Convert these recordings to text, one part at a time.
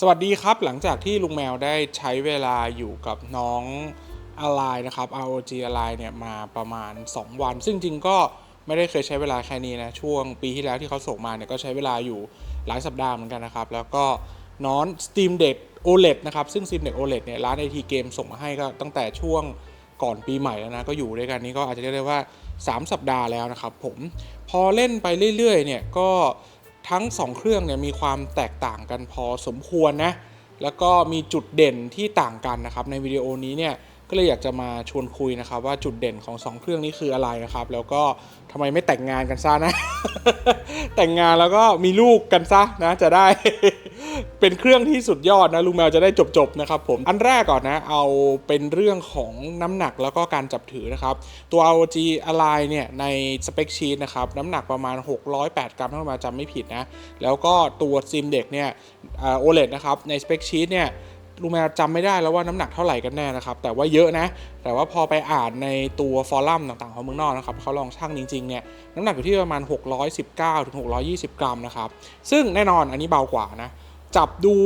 สวัสดีครับ หลังจากที่ลุงแมวได้ใช้เวลาอยู่กับน้องอะไรนะครับ ROG อะไรเนี่ยมาประมาณ 2 วัน ซึ่งจริงก็ไม่ได้เคยใช้เวลาแค่นี้นะ ช่วงปีที่แล้วที่เขาส่งมาเนี่ยก็ใช้เวลาอยู่หลายสัปดาห์เหมือนกันนะครับ แล้วก็น้อง Steam Deck OLED นะครับซึ่ง Steam Deck OLED เนี่ยร้าน IT Game ส่งมาให้ก็ตั้งแต่ช่วงก่อนปีใหม่แล้วนะ ก็อยู่ด้วยกันนี้ก็อาจจะเรียกได้ว่า 3 สัปดาห์แล้วนะครับผมพอเล่นไปเรื่อยๆเนี่ยก็ ทั้ง 2 เครื่องเนี่ยมีความแตกต่างกันพอสมควรนะแล้วก็มีจุดเด่นที่ต่างกันนะครับในวิดีโอนี้เนี่ย ก็เลยอยากจะมาชวนคุยนะครับว่าจุดเด่นของ 2 เครื่องนี้คืออะไรนะครับ แล้วก็ทำไมไม่แต่งงานกันซะนะ แต่งงานแล้วก็มีลูกกันซะนะ จะได้ เป็นเครื่องที่สุดยอดนะลุงแมวจะได้จบๆนะครับผมอันแรกก่อนนะ เอาเป็นเรื่องของน้ำหนักแล้วก็การจับถือนะครับ ตัว ROG Ally เนี่ยในสเปคชีตนะครับน้ำหนักประมาณ 608 กรัมถ้าเราจำไม่ผิดนะ แล้วก็ตัว Sim Deck เนี่ยโอ่า OLED นะครับในสเปคชีตเนี่ย ลุงแมวจำไม่ได้แล้วว่าน้ำหนักเท่าไหร่กันแน่นะครับ แต่ว่าเยอะนะ แต่ว่าพอไปอ่านในตัวฟอรัมต่างๆของเมืองนอกนะครับเขาลองชั่งจริงๆเนี่ยน้ำหนักอยู่ที่ประมาณ 619ถึง620 กรัมนะครับ ซึ่งแน่นอนอันนี้เบากว่านะจับดู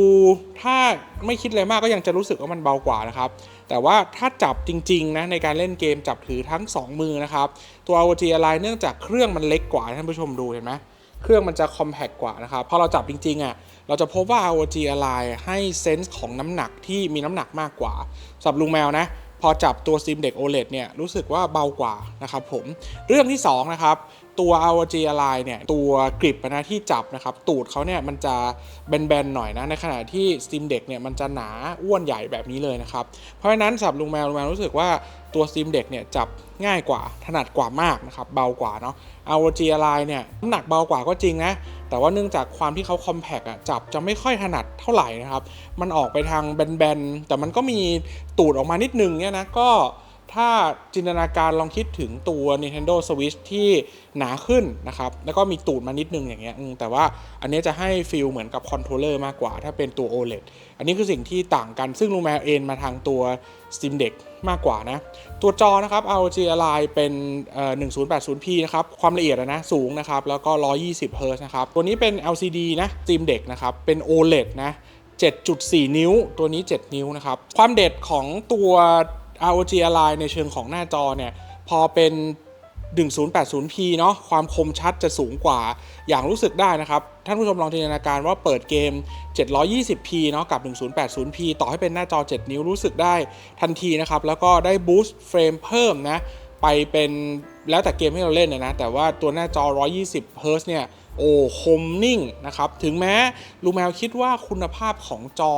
ถ้าไม่คิดอะไรมากก็ยังจะรู้สึกว่ามันเบากว่านะครับ แต่ว่าถ้าจับจริงๆนะในการเล่นเกมจับถือทั้ง 2 มือนะครับ ตัว ROG Ally เนื่องจากเครื่องมันเล็กกว่าท่านผู้ชมดูเห็นไหมเครื่องมันจะคอมแพคกว่านะครับพอเราจับจริงๆอะ เราจะพบว่า ROG Ally ให้เซนส์ของน้ำหนักที่มีน้ำหนักมากกว่าสำหรับลุงแมวนะ พอจับตัว Steam Deck OLED เนี่ยรู้สึกว่าเบากว่านะครับผม เรื่องที่ 2 นะครับ ตัว ROG Ally เนี่ยตัวกริปนะที่จับนะครับ ตูดเขาเนี่ยมันจะแบนๆหน่อยนะ ในขณะที่ Steam Deck เนี่ยมันจะหนาอ้วนใหญ่แบบนี้เลยนะครับ เพราะฉะนั้นสำหรับลุงแมวลุงแมวรู้สึกว่า ตัว Steam Deck เนี่ยจับง่ายกว่าถนัดกว่ามากนะครับเบากว่าเนาะ ROG Ally เนี่ยน้ำหนักเบากว่าก็จริงนะแต่ว่าเนื่องจากความที่เขาคอมแพกอะจับจะไม่ค่อยถนัดเท่าไหร่นะครับ มันออกไปทางแบนๆแต่มันก็มีตูดออกมานิดนึงเนี่ยนะก็ ถ้าจินตนาการลองคิดถึงตัว Nintendo Switch ที่หนาขึ้นนะครับ แล้วก็มีตูดมานิดนึงอย่างเงี้ยแต่ว่าอันนี้จะให้ฟีลเหมือนกับคอนโทรลเลอร์มากกว่า ถ้าเป็นตัว OLED อันนี้คือสิ่งที่ต่างกัน ซึ่งลูแมวเอ็นมาทางตัว Steam Deck มากกว่านะ ตัวจอนะครับ ROG Ally เป็นเอ่อ 1080p นะครับ ความละเอียดอะนะ สูงนะครับ แล้วก็ 120 Hz นะครับ ตัวนี้เป็น LCD นะ Steam Deck นะครับ เป็น OLED นะ7.4 นิ้ว ตัวนี้ 7 นิ้วนะครับ ความเด็ดของตัว ROG Ally ในเชิงของหน้าจอเนี่ย พอเป็น 1080p เนาะความคมชัดจะสูงกว่าอย่างรู้สึกได้นะครับ ท่านผู้ชมลองจินตนาการว่าเปิดเกม 720p เนาะกับ 1080p ต่อให้เป็นหน้าจอ 7 นิ้วรู้สึกได้ทันทีนะครับ แล้วก็ได้บูสต์เฟรมเพิ่มนะ ไปเป็นแล้วแต่เกมที่เราเล่นนะนะ แต่ว่าตัวหน้าจอ 120 Hz เนี่ย โอ้คมนิ่งนะครับ ถึงแม้ลูแมวคิดว่าคุณภาพของจอ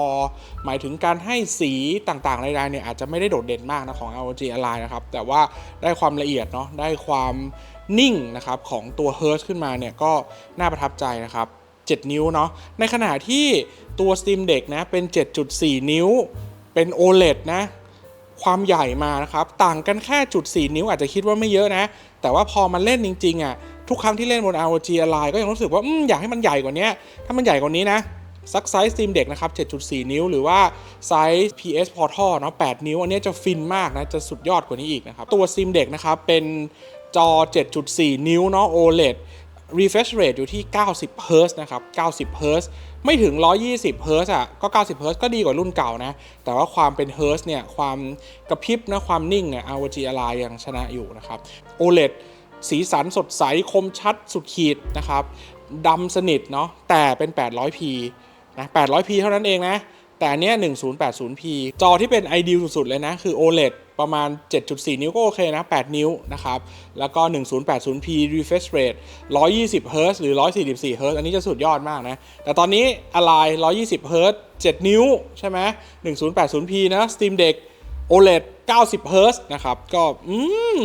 หมายถึงการให้สีต่างๆใดๆเนี่ยอาจจะไม่ได้โดดเด่นมากนะของ ROG Ally นะครับ แต่ว่าได้ความละเอียดเนาะได้ความนิ่งนะครับของตัว Hertz ขึ้นมาเนี่ยก็น่าประทับใจนะครับ 7 นิ้วเนาะในขณะที่ตัว Steam Deck นะเป็น 7.4 นิ้ว เป็น OLED นะความใหญ่มานะครับ ต่างกันแค่จุด 4 นิ้วอาจจะคิดว่าไม่เยอะนะ แต่ว่าพอมันเล่นจริงๆอะ ทุกครั้งที่เล่นบน ROG Ally ก็ยังรู้สึกว่าออยากให้มันใหญ่กว่านี้ถ้ามันใหญ่กว่านี้นะสักไซส์ Steam Deck นะครับ 7.4 นิ้ว หรือว่าไซส์ PS Portal เนาะ 8 นิ้ว อันนี้จะฟินมากนะ จะสุดยอดกว่านี้อีกนะครับ ตัว Steam Deck นะครับ เป็นจอ 7.4 นิ้วเนาะ OLED refresh rate อยู่ที่ 90 Hz นะครับ 90 Hz ไม่ถึง 120 Hz อะ ก็ 90 Hz ก็ดีกว่ารุ่นเก่านะ แต่ว่าความเป็น Hz เนี่ย ความกระพริบนะ ความนิ่งเนี่ย ROG Ally ยังชนะอยู่นะครับ OLED สีสันสดใสคมชัดสุดขีดนะครับดำสนิทเนาะแต่เป็น 800p นะ 800p เท่านั้นเองนะ แต่เนี้ย 1080p จอที่เป็นไอเดียสุด ๆ เลยนะ คือ OLED ประมาณ 7.4 นิ้วก็โอเคนะ 8 นิ้วนะครับ แล้วก็ 1080p refresh rate 120 Hz หรือ 144 Hz อันนี้จะสุดยอดมากนะ แต่ตอนนี้ Ally 120 Hz 7 นิ้ว ใช่ไหม 1080p นะ Steam Deck OLED 90 Hz นะครับ ก็อืม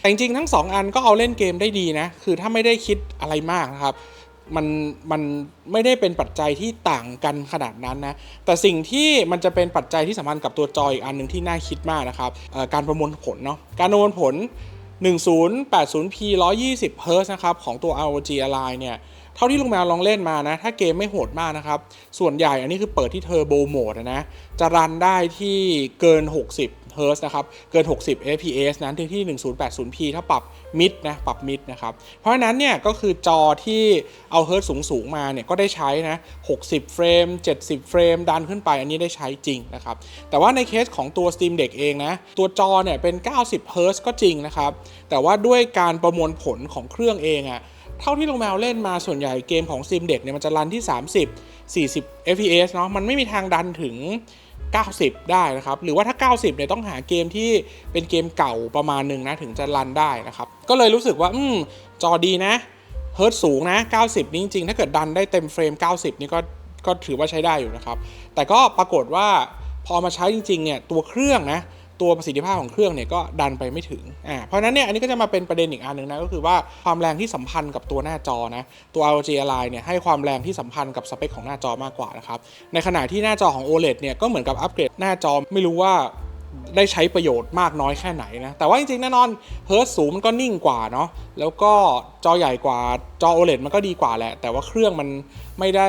แต่จริงๆ ทั้ง 2 อันก็เอาเล่นเกมได้ดีนะ คือถ้าไม่ได้คิดอะไรมากนะครับ มันมันไม่ได้เป็นปัจจัยที่ต่างกันขนาดนั้นนะ แต่สิ่งที่มันจะเป็นปัจจัยที่สำคัญกับตัวจออีกอันหนึ่งที่น่าคิดมากนะครับ การประมวลผลเนาะ การประมวลผล 1080p 120 Hz นะครับของตัว ROG Ally เนี่ย เท่าที่ลุงแมวลองเล่นมานะ ถ้าเกมไม่โหดมากนะครับ ส่วนใหญ่อันนี้คือเปิดที่เทอร์โบโหมดนะ จะรันได้ที่เกิน 60เฮิร์ตนะครับ เกิน 60 fps นั้นที่ที่ 1080p ถ้าปรับมิดนะ ปรับมิดนะครับ เพราะฉะนั้นเนี่ยก็คือจอที่เอาเฮิร์ตสูง ๆ มาเนี่ยก็ได้ใช้นะ 60 เฟรม 70 เฟรม ดันขึ้นไปอันนี้ได้ใช้จริงนะครับ แต่ว่าในเคสของตัว Steam Deck เองนะ ตัวจอเนี่ยเป็น 90เฮิร์ตก็จริงนะครับ แต่ว่าด้วยการประมวลผลของเครื่องเองอะ เท่าที่ลงแมวเล่นมาส่วนใหญ่เกมของ Steam Deck เนี่ยมันจะรันที่ 30 40 fps เนาะมันไม่มีทางดันถึง 90 ได้นะครับ หรือว่าถ้า 90เนี่ยต้องหาเกมที่เป็นเกมเก่าประมาณหนึ่งนะถึงจะรันได้นะครับ ก็เลยรู้สึกว่า อืม จอดีนะเฮิร์ตสูงนะ 90 นี่จริงๆ ถ้าเกิดดันได้เต็มเฟรม 90 นี่ก็ก็ถือว่าใช้ได้อยู่นะครับ แต่ก็ปรากฏว่าพอมาใช้จริงๆเนี่ยตัวเครื่องนะ ตัวประสิทธิภาพของเครื่องเนี่ยก็ดันไปไม่ถึงอ่าเพราะฉะนั้นเนี่ยอันนี้ก็จะมาเป็นประเด็นอีกอันหนึ่งนะก็คือว่าความแรงที่สัมพันธ์กับตัวหน้าจอนะตัว ROG Ally เนี่ยให้ความแรงที่สัมพันธ์กับสเปคของหน้าจอมากกว่านะครับในขณะที่หน้าจอของ OLED เนี่ยก็เหมือนกับอัปเกรดหน้าจอไม่รู้ว่าได้ใช้ประโยชน์มากน้อยแค่ไหนนะ แต่ว่าจริงๆ แน่นอนเฮิร์ตสูงมันก็นิ่งกว่าเนาะ แล้วก็จอใหญ่กว่าจอ OLED มันก็ดีกว่าแหละ แต่ว่าเครื่องมันไม่ได้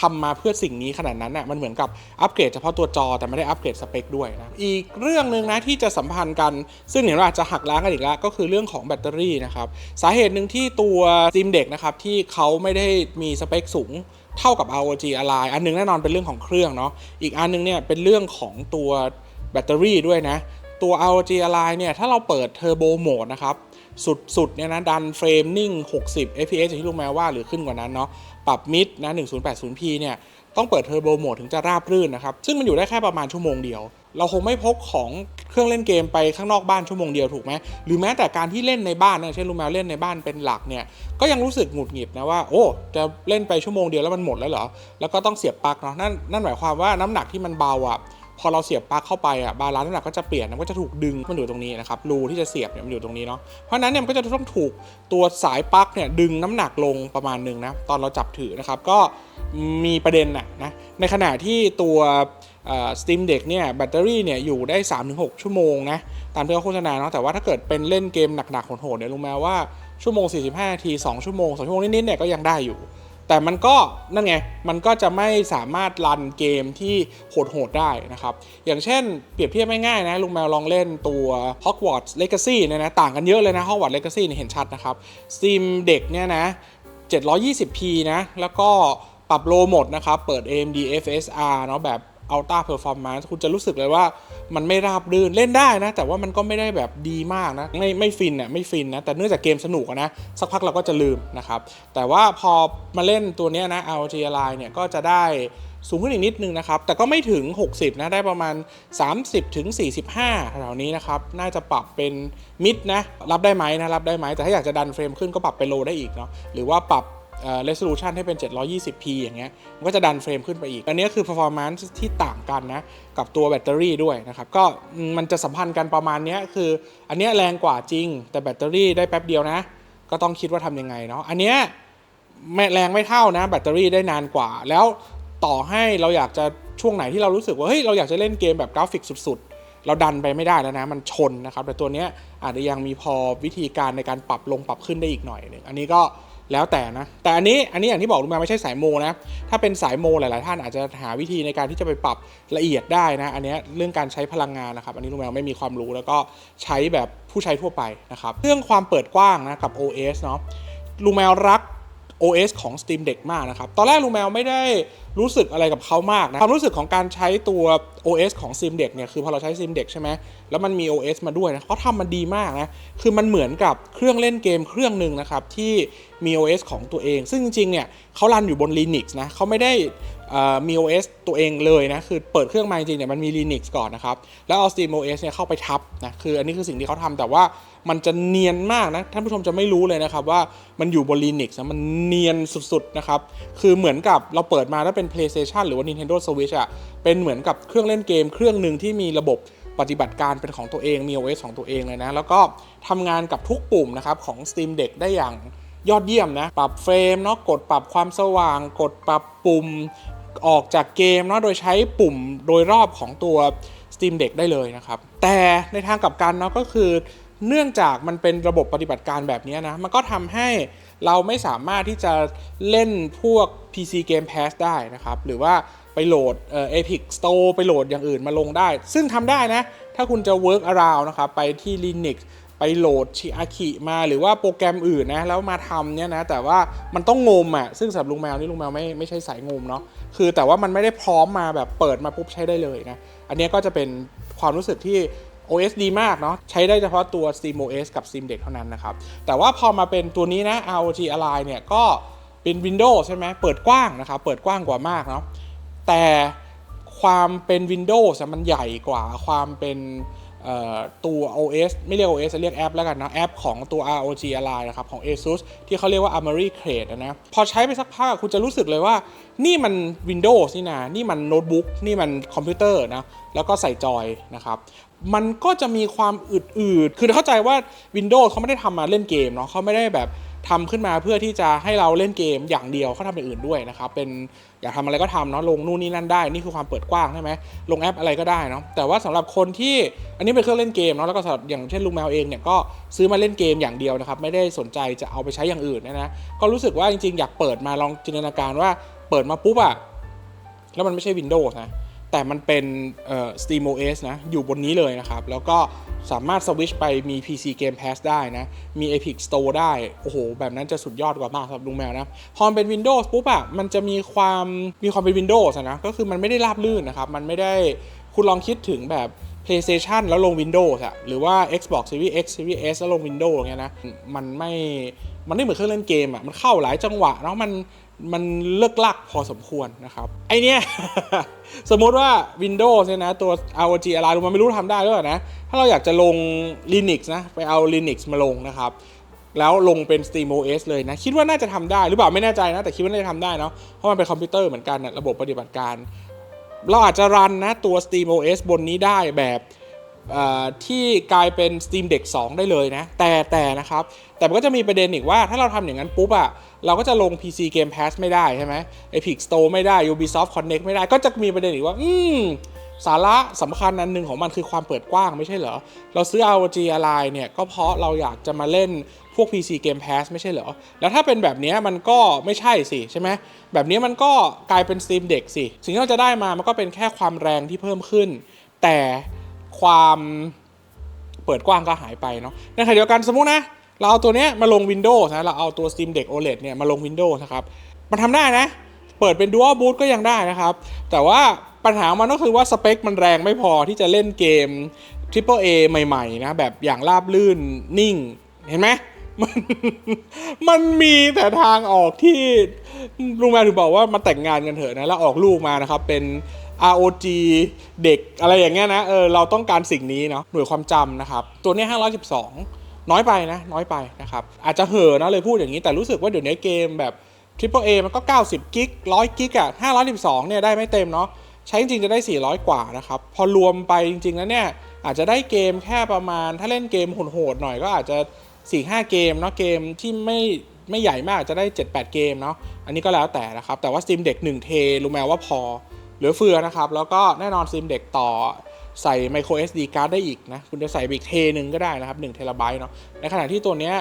ทำมาเพื่อสิ่งนี้ขนาดนั้นน่ะมันเหมือนกับอัปเกรดเฉพาะตัวจอแต่ไม่ได้อัปเกรดสเปคด้วยนะอีกเรื่องหนึ่งนะที่จะสัมพันธ์กัน ซึ่งเห็นว่าจะหักล้างกันอีกแล้วก็คือเรื่องของแบตเตอรี่นะครับสาเหตุหนึ่งที่ตัว Steam Deck นะครับที่เขาไม่ได้มีสเปคสูงเท่ากับ ROG Ally อันหนึงแน่นอนเป็นเรื่องของเครื่องเนาะอีกอันหนึงเนี่ยเป็นเรื่องของตัวแบตเตอรี่ด้วยนะตัว ROG Ally เนี่ยถ้าเราเปิด Turbo Mode นะครับสุดๆเนี่ยนะดันเฟรมนิ่ง 60 fps อย่างที่ลุงแมวว่าหรือขึ้นกว่านั้นเนาะ ปรับมิดนะ 1080p เนี่ยต้องเปิดเทอร์โบโหมดถึงจะราบรื่นนะครับ ซึ่งมันอยู่ได้แค่ประมาณชั่วโมงเดียว เราคงไม่พกของเครื่องเล่นเกมไปข้างนอกบ้านชั่วโมงเดียวถูกไหมหรือแม้แต่การที่เล่นในบ้านเนี่ยเช่นลูกแมวเล่นในบ้านเป็นหลักเนี่ยก็ยังรู้สึกหงุดหงิดนะว่าโอ้จะเล่นไปชั่วโมงเดียวแล้วมันหมดแล้วเหรอแล้วก็ต้องเสียบปลั๊กเนาะนั่นนั่นหมายความว่าน้ำหนักที่มันเบาอะ พอเราเสียบปลั๊กเข้าไปอะบาลานซ์น้ำหนักก็จะเปลี่ยนมันก็จะถูกดึงมันอยู่ตรงนี้นะครับรูที่จะเสียบเนี่ยมันอยู่ตรงนี้เนาะเพราะนั้นเนี่ยมันก็จะต้องถูกตัวสายปลั๊กเนี่ยดึงน้ำหนักลงประมาณหนึ่งนะตอนเราจับถือนะครับก็มีประเด็นน่ะนะในขณะที่ตัวเอ่อ Steam Deck เนี่ยแบตเตอรี่เนี่ยอยู่ได้ 3-6 ชั่วโมงนะตามที่เขาโฆษณาเนาะแต่ว่าถ้าเกิดเป็นเล่นเกมหนักๆโหดๆเนี่ยรู้ไหมว่าชั่วโมง 45 นาที 2 ชั่วโมง 2 ชั่วโมงนิดๆเนี่ยก็ยังได้อยู่ แต่มันก็นั่นไง มันก็จะไม่สามารถรันเกมที่โหดๆได้นะครับ อย่างเช่นเปรียบเทียบง่ายๆนะ ลุงแมวลองเล่นตัว Hogwarts Legacy เนี่ยนะ ต่างกันเยอะเลยนะ Hogwarts Legacy เนี่ยเห็นชัดนะครับซิมเด็กเนี่ยนะ 720p นะ แล้วก็ปรับโลโหมดนะครับ เปิด AMD FSR เนาะแบบ Ultra Performance คุณจะรู้สึกเลยว่ามันไม่ราบรื่นเล่นได้นะ แต่ว่ามันก็ไม่ได้แบบดีมากนะ ไม่ไม่ฟินอะไม่ฟินนะ แต่เนื่องจากเกมสนุกนะ สักพักเราก็จะลืมนะครับ แต่ว่าพอมาเล่นตัวนี้นะ ROG Ally เนี่ยก็จะได้สูงขึ้นอีกนิดนึงนะครับ แต่ก็ไม่ถึง 60 นะ ได้ประมาณ 30 ถึง 45แถวนี้นะครับ น่าจะปรับเป็นมิดนะ รับได้ไหมนะ รับได้ไหม แต่ถ้าอยากจะดันเฟรมขึ้นก็ปรับเป็นโลได้อีกเนาะ หรือว่าปรับ เอ่อ resolution ให้เป็น 720p อย่างเงี้ย มันก็จะดันเฟรมขึ้นไปอีก อันนี้คือ performance ที่ต่างกันนะ กับตัวแบตเตอรี่ด้วยนะครับ ก็มันจะสัมพันธ์กันประมาณนี้คือ อันนี้แรงกว่าจริง แต่แบตเตอรี่ได้แป๊บเดียวนะ ก็ต้องคิดว่าทำยังไงเนาะ อันเนี้ยแรงไม่เท่านะ แบตเตอรี่ได้นานกว่า แล้วต่อให้เราอยากจะช่วงไหนที่เรารู้สึกว่า เฮ้ย เราอยากจะเล่นเกมแบบกราฟิกสุดๆ เราดันไปไม่ได้แล้วนะ มันชนนะครับ แต่ตัวเนี้ยอาจจะยังมีพอวิธีการในการปรับลงปรับขึ้นได้อีกหน่อยหนึงอันนี้ก็ แล้วแต่นะ แต่อันนี้อันนี้อย่างที่บอกลุงแมวไม่ใช่สายโมนะ ถ้าเป็นสายโมหลาย ๆ ท่านอาจจะหาวิธีในการที่จะไปปรับละเอียดได้นะ อันนี้เรื่องการใช้พลังงานนะครับ อันนี้ลุงแมวไม่มีความรู้แล้วก็ใช้แบบผู้ใช้ทั่วไปนะครับ เรื่องความเปิดกว้างนะกับ OS เนาะลุงแมวรัก OS ของ Steam Deck มากนะครับ ตอนแรกลุงแมวไม่ได้รู้สึกอะไรกับเขามากนะ ความรู้สึกของการใช้ตัว OS ของ Steam Deck เนี่ย คือพอเราใช้ Steam Deck ใช่ไหม แล้วมันมี OS มาด้วยนะเขาทำมันดีมากนะ คือมันเหมือนกับเครื่องเล่นเกมเครื่องหนึ่งนะครับ ที่มี OS ของตัวเอง ซึ่งจริงๆ เนี่ยเขารันอยู่บน Linux นะเขาไม่ได้เอ่อมี OS ตัวเองเลยนะ คือเปิดเครื่องมาจริงๆเนี่ยมันมี Linux ก่อนนะครับ แล้วเอา Steam OS เนี่ยเข้าไปทับนะ คืออันนี้คือสิ่งที่เขาทำแต่ว่า มันจะเนียนมากนะ ท่านผู้ชมจะไม่รู้เลยนะครับว่ามันอยู่บน Linux นะมันเนียนสุดๆนะครับ คือเหมือนกับเราเปิดมาแล้วเป็น PlayStation หรือว่า Nintendo Switch อะเป็นเหมือนกับเครื่องเล่นเกมเครื่องหนึ่งที่มีระบบปฏิบัติการเป็นของตัวเองมี OS ของตัวเองเลยนะ แล้วก็ทำงานกับทุกปุ่มนะครับของ Steam Deck ได้อย่างยอดเยี่ยมนะ ปรับเฟรมเนาะกดปรับความสว่าง กดปรับปุ่มออกจากเกมเนาะโดยใช้ปุ่มโดยรอบของตัว Steam Deck ได้เลยนะครับ แต่ในทางกลับกันเนาะก็คือ เนื่องจากมันเป็นระบบปฏิบัติการแบบนี้นะ มันก็ทำให้เราไม่สามารถที่จะเล่นพวก PC Game Pass ได้นะครับ หรือว่าไปโหลดเอ่อ Epic Store ไปโหลดอย่างอื่นมาลงได้ ซึ่งทำได้นะ ถ้าคุณจะ work around นะครับ ไปที่ Linux ไปโหลดชิอาคิมาหรือว่าโปรแกรมอื่นนะ แล้วมาทำเนี่ยนะ แต่ว่ามันต้องงมอะซึ่งสำหรับลุงแมวนี่ลุงแมวไม่ไม่ใช่สายงมเนาะคือแต่ว่ามันไม่ได้พร้อมมาแบบเปิดมาปุ๊บใช้ได้เลยนะ อันนี้ก็จะเป็นความรู้สึกที่ OS ดีมากเนาะใช้ได้เฉพาะตัว SteamOS กับ Steam Deck เท่านั้นนะครับ แต่ว่าพอมาเป็นตัวนี้นะ ROG Ally เนี่ยก็เป็น Windows ใช่ไหมเปิดกว้างนะครับ เปิดกว้างกว่ามากเนาะแต่ความเป็น Windows อะมันใหญ่กว่าความเป็นเอ่อตัว OS ไม่เรียก OS จะเรียกแอปแล้วกันนะแอปของตัว ROG Ally นะครับของ ASUS ที่เขาเรียกว่า Armory Crate นะพอใช้ไปสักพักคุณจะรู้สึกเลยว่า นี่มัน Windows นี่นะนี่มันโน้ตบุ๊กนี่มันคอมพิวเตอร์นะแล้วก็ใส่จอยนะครับ มันก็จะมีความอืดๆ คือเข้าใจว่า Windows เขาไม่ได้ทำมาเล่นเกมเนาะเขาไม่ได้แบบทำขึ้นมาเพื่อที่จะให้เราเล่นเกมอย่างเดียวเขาทำอย่างอื่นด้วยนะครับเป็นอยากทำอะไรก็ทำเนาะลงนู่นนี่นั่นได้ นี่คือความเปิดกว้างใช่ไหมลงแอปอะไรก็ได้เนาะแต่ว่าสำหรับคนที่อันนี้เป็นเครื่องเล่นเกมเนาะแล้วก็สำหรับอย่างเช่นลุงแมวเองเนี่ยก็ซื้อมาเล่นเกมอย่างเดียวนะครับไม่ได้สนใจจะเอาไปใช้อย่างอื่นนะนะก็รู้สึกว่าจริงๆ อยากเปิดมาลองจินตนาการว่าเปิดมาปุ๊บอะแล้วมันไม่ใช่ Windows นะ แต่มันเป็น SteamOS นะ อยู่บนนี้เลยนะครับ แล้วก็สามารถสวิชไปมี PC Game Pass ได้นะ มี Epic Store ได้ โอ้โห แบบนั้นจะสุดยอดกว่ามากสำหรับลุงแมวนะ พอมเป็น Windows ปุ๊บอะมันจะมีความมีความเป็น Windows นะ ก็คือมันไม่ได้ราบลื่นนะครับ มันไม่ได้คุณลองคิดถึงแบบ PlayStation แล้วลง Windows อะหรือว่า Xbox Series X Series S แล้วลง Windows เงี้ยนะ มันไม่ มันไม่เหมือนเครื่องเล่นเกมอะมันเข้าหลายจังหวะเนาะมัน มันเลิกลักพอสมควรนะครับ ไอเนี้ยสมมติว่า Windows เนี่ยนะ ตัว ROG Ally มันไม่รู้ทำได้หรือเปล่านะ ถ้าเราอยากจะลง Linux นะ ไปเอา Linux มาลงนะครับ แล้วลงเป็น SteamOS เลยนะ คิดว่าน่าจะทำได้หรือเปล่าไม่แน่ใจนะ แต่คิดว่าน่าจะทำได้เนาะเพราะมันเป็นคอมพิวเตอร์เหมือนกันนะระบบปฏิบัติการ เราอาจจะรันนะตัว SteamOS บนนี้ได้แบบ ที่กลายเป็น Steam Deck 2 ได้เลยนะ แต่แต่นะครับ แต่มันก็จะมีประเด็นอีกว่าถ้าเราทำอย่างนั้นปุ๊บอะเราก็จะลง PC Game Pass ไม่ได้ใช่ไหม Epic Store ไม่ได้ Ubisoft Connect ไม่ได้ก็จะมีประเด็นอีกว่า อืมสาระสำคัญอันหนึ่งของมันคือความเปิดกว้างไม่ใช่เหรอ เราซื้อ ROG Ally เนี่ยก็เพราะเราอยากจะมาเล่นพวก PC Game Pass ไม่ใช่เหรอ แล้วถ้าเป็นแบบนี้มันก็ไม่ใช่สิใช่ไหม แบบนี้มันก็กลายเป็น Steam Deck สิ สิ่งที่เราจะได้มามันก็เป็นแค่ความแรงที่เพิ่มขึ้น แต่ ความเปิดกว้างก็หายไปเนาะในขณะเดียวกันสมมุตินะ เราเอาตัวเนี้ยมาลง Windows นะ เราเอาตัว Steam Deck OLED เนี่ยมาลง Windows นะครับ มันทำได้นะ เปิดเป็น Dual Boot ก็ยังได้นะครับ แต่ว่าปัญหามันก็คือว่าสเปคมันแรงไม่พอที่จะเล่นเกม Triple A ใหม่ๆนะ แบบอย่างราบลื่นนิ่ง เห็นไหมมันมันมีแต่ทางออกที่ลุงแมวถึงบอกว่ามาแต่งงานกันเถอะนะ แล้วออกลูกมานะครับ เป็น ROG เด็กอะไรอย่างเงี้ยนะเออเราต้องการสิ่งนี้เนาะหน่วยความจำนะครับ ตัวนี้ย512 น้อยไปนะ น้อยไปนะครับ อาจจะเห่อนะเลยพูดอย่างนี้แต่รู้สึกว่าเดี๋ยวนี้เกมแบบ Triple A มันก็ 90 กิก 100 กิกอะ512 เนี่ยได้ไม่เต็มเนาะใช้จริงจะได้ 400 กว่านะครับ พอรวมไปจริง ๆ แล้วเนี่ย อาจจะได้เกมแค่ประมาณ ถ้าเล่นเกมโหดๆหน่อยก็อาจจะ 4-5 เกมเนาะเกมที่ไม่ไม่ใหญ่มากจะได้ 7-8 เกมเนาะอันนี้ก็แล้วแต่นะครับ แต่ว่า Steam Deck 1เทรู้ไหมว่าพอ เหลือเฟือนะครับ แล้วก็แน่นอน Steam Deck ต่อใส่ micro SD card ได้อีกนะ คุณจะใส่อีกเทนึงก็ได้นะครับ1เทราไบต์เนาะในขณะที่ตัวเนี้ย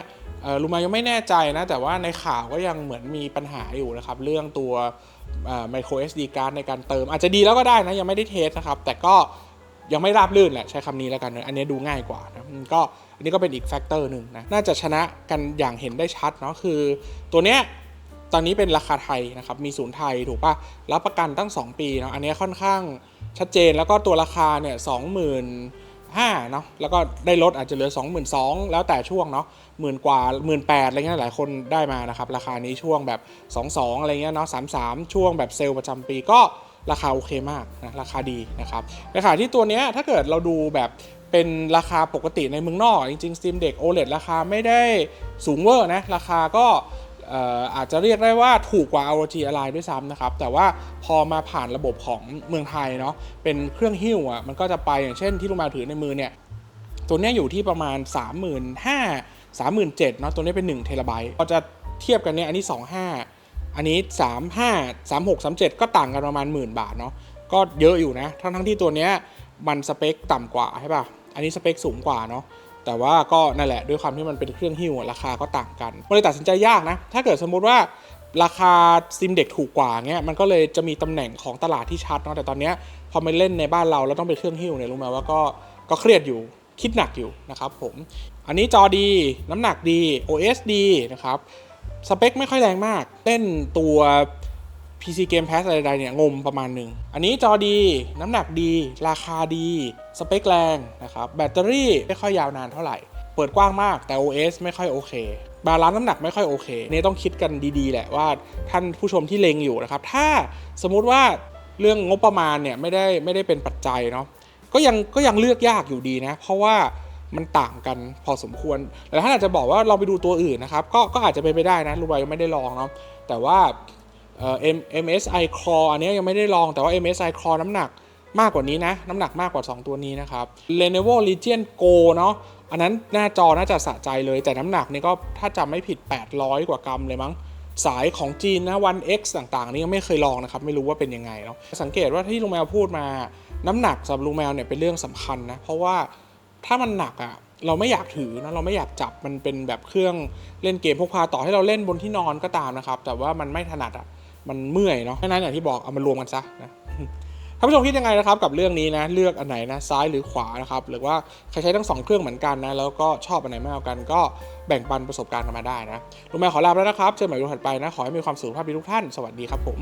ลูมายังไม่แน่ใจนะ แต่ว่าในข่าวก็ยังเหมือนมีปัญหาอยู่นะครับ เรื่องตัว micro SD card ในการเติม อาจจะดีแล้วก็ได้นะ ยังไม่ได้เทสนะครับ แต่ก็ยังไม่ราบลื่นแหละใช้คำนี้แล้วกันนะอันนี้ดูง่ายกว่านะก็อันนี้ก็เป็นอีกแฟกเตอร์หนึ่งนะ น่าจะชนะกันอย่างเห็นได้ชัดเนาะคือตัวเนี้ย ตอนนี้เป็นราคาไทยนะครับมีศูนย์ไทยถูกปะรับประกันตั้ง 2 ปีเนาะอันนี้ค่อนข้างชัดเจนแล้วก็ตัวราคาเนี่ยสองหมื่นห้าเนาะแล้วก็ได้ลดอาจจะเหลือ 2 2 0 0 0แล้วแต่ช่วงเนาะหมื่นกว่าหมื่นแปดอะไรเงี้ยหลายคนได้มานะครับราคานี้ช่วงแบบ 2 2 อะไรเงี้ยเนาะ3 3ช่วงแบบเซลล์ประจำปีก็ราคาโอเคมากนะราคาดีนะครับในขณะที่ตัวเนี้ยถ้าเกิดเราดูแบบเป็นราคาปกติในเมืองนอก จริงๆ Steam Deck OLED ราคาไม่ได้สูงเวอร์นะ ราคาก็ อาจจะเรียกได้ว่าถูกกว่า ROG Ally ด้วยซ้ำนะครับ แต่ว่าพอมาผ่านระบบของเมืองไทยเนาะเป็นเครื่องหิ้วอะมันก็จะไปอย่างเช่นที่ลุงมาถือในมือเนี่ยตัวเนี้ยอยู่ที่ประมาณ 3 5 0 0 0 37,000เนาะตัวนี้เป็น 1 เทราไบต์พอจะเทียบกันเนี่ยอันนี้ 25 อันนี้ 35 36 37 ก็ต่างกันประมาณหมื่นบาทเนาะก็เยอะอยู่นะ ทั้งทั้งที่ตัวเนี้ยมันสเปคต่ำกว่าใช่ป่ะ อันนี้สเปคสูงกว่าเนาะ แต่ว่าก็นั่นแหละด้วยความที่มันเป็นเครื่องหิ้วราคาก็ต่างกันมันเลยตัดสินใจยากนะ ถ้าเกิดสมมุติว่าราคาซิมเด็กถูกกว่าเงี้ยมันก็เลยจะมีตำแหน่งของตลาดที่ชัดเนาะแต่ตอนเนี้ยพอมาเล่นในบ้านเราแล้วต้องเป็นเครื่องหิ้วเนี่ยรู้ไหมว่าก็ก็เครียดอยู่คิดหนักอยู่นะครับผม อันนี้จอดีน้ำหนักดี OS ดีนะครับสเปคไม่ค่อยแรงมากเต้นตัว PC Game Pass อะไรใดๆเนี่ยงมประมาณหนึ่ง อันนี้จอดี น้ำหนักดี ราคาดี สเปคแรงนะครับ แบตเตอรี่ไม่ค่อยยาวนานเท่าไหร่ เปิดกว้างมากแต่ OS ไม่ค่อยโอเค บาลานซ์น้ำหนักไม่ค่อยโอเคเนี่ยต้องคิดกันดีๆ แหละว่าท่านผู้ชมที่เลงอยู่นะครับ ถ้าสมมุติว่าเรื่องงบประมาณเนี่ยไม่ได้ไม่ได้เป็นปัจจัยเนาะ ก็ยังก็ยังเลือกยากอยู่ดีนะ เพราะว่ามันต่างกันพอสมควรแต่ถ้าอาจจะบอกว่าเราไปดูตัวอื่นนะครับ ก็ก็อาจจะเป็นไปได้นะรูบายยังไม่ได้ลองเนาะ แต่ว่า เอ่อ M MSI Core อันนี้ยยังไม่ได้ลองแต่ว่า MSI Core น้ำหนักมากกว่านี้นะ น้ำหนักมากกว่า 2 ตัวนี้นะครับ Lenovo Legion Go เนาะอันนั้นหน้าจอน่าจะสะใจเลย แต่น้ำหนักนี่ก็ถ้าจำไม่ผิด 800 กว่ากรัมเลยมั้ง สายของจีนนะ One X ต่างๆ นี่ยังไม่เคยลองนะครับ ไม่รู้ว่าเป็นยังไงเนาะสังเกตว่าที่ลุงแมวพูดมา น้ำหนักสำหรับลุงแมวเนี่ยเป็นเรื่องสำคัญนะ เพราะว่าถ้ามันหนักอะ่ะเราไม่อยากถือนะเราไม่อยากจับมันเป็นแบบเครื่องเล่นเกมพกพาต่อให้เราเล่นบนที่นอนก็ตามนะครับแต่ว่ามันไม่ถนัดอะ่ะ มันเมื่อยเนาะดังนั้นอย่างที่บอกเอามารวมกันซะนะท่านผู้ชมคิดยังไงนะครับกับเรื่องนี้นะเลือกอันไหนนะซ้ายหรือขวานะครับหรือว่าใครใช้ทั้งสองเครื่องเหมือนกันนะแล้วก็ชอบอันไหนมากกว่ากันก็แบ่งปันประสบการณ์กันมาได้นะลุงแมวขอลาไปแล้วนะครับเจอกันใหม่วันถัดไปนะขอให้มีความสุขภาพดีทุกท่านสวัสดีครับผม